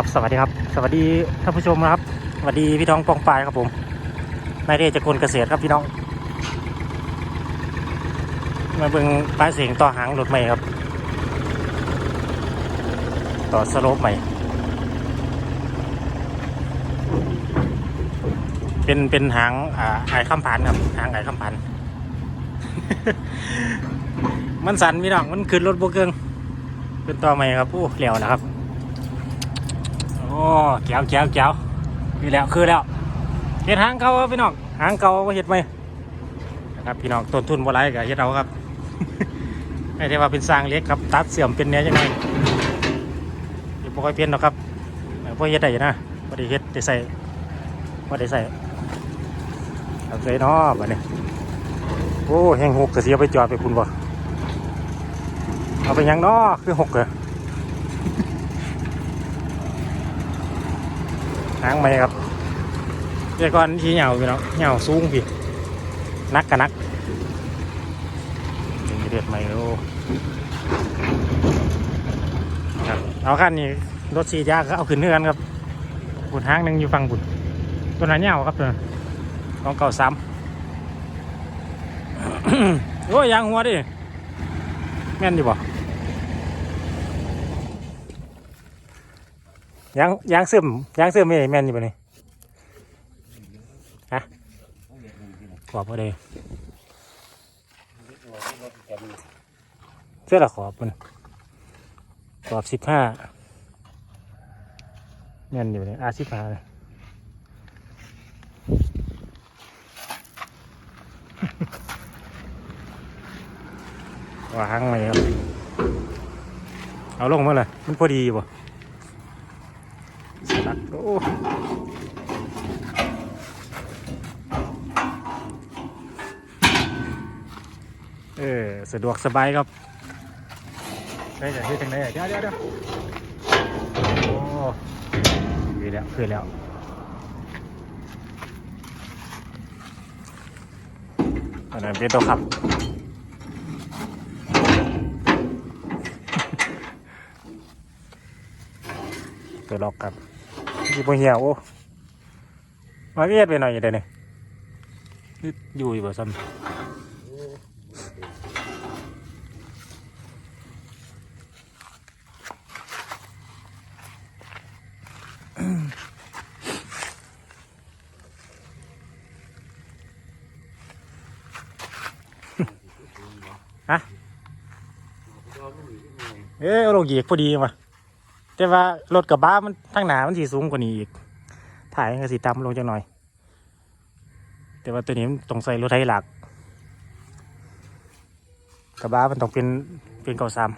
ครับสวัสดีครับ สวัสดีท่านผู้ชมนะครับสวัสดีพี่น้องปองปายครับผมนายเดชจากคนเกษตรครับพี่น้อง มาเบิ่งป้ายเสียงต่อหางรถใหม่ครับ ต่อสโลปใหม่ เป็นเป็นหางอ่าไอ้ข้ามพันครับหางไอ้ข้ามพันมันสั่นพี่น้องมันขึ้นรถบวเกิงขึ้นต่อใหม่ครับโอ้เหลวนะครับ อ้แก้วแก้วแก้วคือแล้วคือแล้วเห็ดหางเขาครับพี่น้องหางเขาว่าเห็ดไหมนะครับพี่น้องต้นทุนบ่ไรกับเห็ดเอาครับไม่ได้ว่าเป็นสร้างเล็กครับ ตัดเสื่อมเป็นเนี้ยยังไงเดี๋ยวบ่ค่อยเปลี่ยนหรอกครับพวกเฮ็ดได้อยู่นะบ่ได้เฮ็ดได้ใส่บ่ได้ใส่เอาใส่เนาะบัดนี้โอ้แห้งหกก็สิเอาไปจอดไปคุณบ่เอาไปยังเนาะคือหกเหรอ หางไม่ครับเดี๋ยวก่อนที่เหงาพี่น้องเหงาสูงพี่นักกับนักดีเด็ดใหม่โอ้ครับเอาขั้นนี้รถสียาก็เอาขึ้นเนื้อกันครับบุญห้างหนึ่งอยู่ฝั่งบุญตัวนั้นเหงาครับตัวของเก่าซ้ำโอ้ยยางหัวดิแม่นดิบ่ ยางยางซึมยางซึมไม่แม่นอยู่บ่นี่ฮะขอบก็ได้เสื้อละขอบมันขอบสิบห้าแม่นอยู่เลยอาสิบห้าเลยวางไหมครับเอาลงมาเลยมันพอดีบ่ ลักโอ้เออสะดวกสบายครับได้จากที่ทางไหนเดี๋ยวเดี๋ยวเดี๋ยวโอ้คือแล้วคือแล้วอันนั้นเป็นตัวขับตัวล็อกครับ อยู่บนเหี่ยวโอ้มาเวียดไปหน่อยอยู่เดี๋ยวนี้นี่อยู่อยู่บ่ซ้ำฮะเอ้ยเอาลงเหยียกพอดีมา แต่ว่ารถกระบะมันทั้งหนามันสีสูงกว่านี้อีก ถ่ายมันก็สีต่ำลงจังหน่อย แต่ว่าตัวนี้มันต้องใส่รถไถหลัก กระบะมันต้องเป็นเป็นเก่าซ้ำ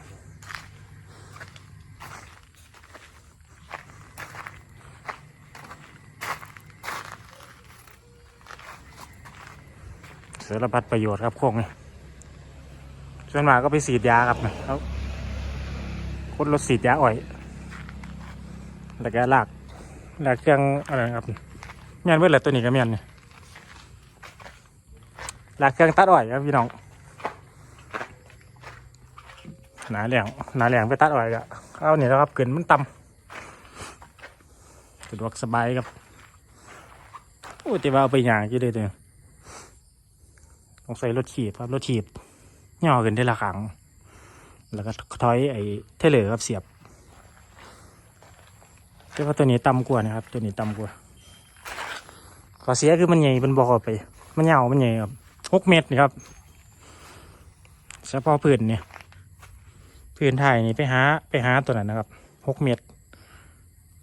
เสือรพัดประโยชน์ครับโค้งนี่ส่วนมากก็ไปสีดยาครับนะเขาคนรถสีดยาอ่อย แล้วก็ลากลากเครื่องอะไรครับเมียนเวทเลยตัวนี้ก็เมียนนี่ลากเครื่องตัดอ้อยครับพี่น้องหนาแหลงหนาแหลงไปตัดอ้อยก็เอาเนี่ยนะครับเกินมันต่ำสะดวกสบายครับโอ้แต่ว่าเอาไปอย่างกี่เลยเด้อต้องใส่รถฉีดครับรถฉีดย่อขึ้นได้ละครั้งแล้วก็ถอยไอ้เทเลอร์ครับเสียบ แต่ว่าตัวนี้ต่ำกว่านะครับ ตัวนี้ต่ำกว่าขอเสียคือมันใหญ่มันบอกไป มันยาวมันใหญ่ครับหกเมตรนี่ครับเฉพาะพื้นเนี่ยพื้นไทยนี่ไปหาไปหาตัวนั้นนะครับหกเมตร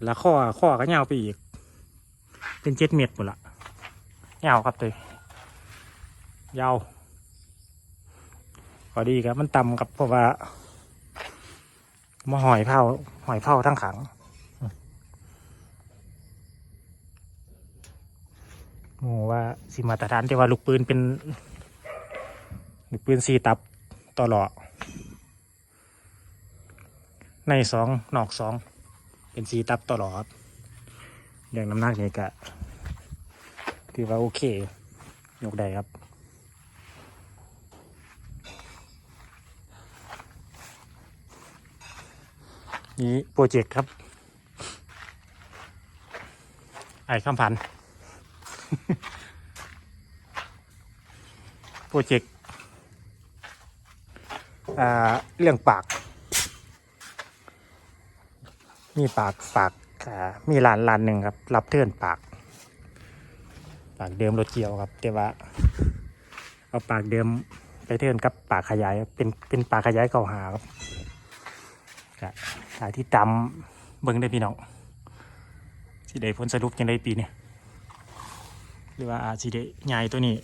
แล้วข้อข้อก็ยาวไปอีก เป็นเจ็ดเมตรหมดละยาวครับตัวยาวพอดีครับมันต่ำครับเพราะว่ามาหอยเผาหอยเผาทั้งขัง โอ้ว่าสิมาตรฐานแต่ว่าลูกปืนเป็น ลูกปืนสีตับต่อหล่อในสองนอกสองเป็นสีตับต่อหลอครับอย่างน้ำหนักนี่กะถือว่าโอเค ยกได้ครับนี่โปรเจกต์ครับ ไอ้คำพัน โปรเจกต์เรื่องปาก มีปากปากอ่ามีร้านร้านหนึ่งครับ รับเทิร์นปาก ปากเดิมรถเกียวครับ แต่ว่า เอาปากเดิมไปเทิร์นกับปากขยาย เป็นเป็นปากขยายเก่าหาครับก็ถ่ายที่ตำเบิ้งได้พี่น้องสิได้ผลสรุปยังได้ปีนี้ หรือว่าอาจสิได้ใหญ่ตัวนี้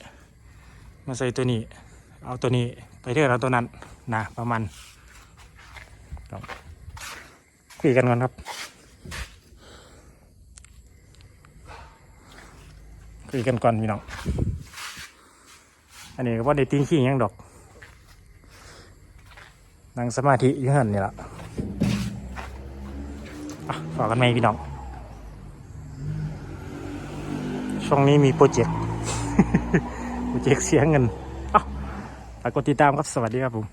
มาใส่ตัวนี้ เอาตัวนี้ไปเทิร์นเอาตัวนั้นนะประมาณต้องคุยกันก่อนครับคุยกันก่อนพี่น้องอันนี้ก็ว่าได้ติ้งขี้ยังดอกนั่งสมาธิอยู่หันนี่ละอะฝากกันไหมพี่น้อง ช่วงนี้มีโปรเจกต์ โปรเจกต์เสียเงิน เอ้าฝากกดติดตามครับ สวัสดีครับผม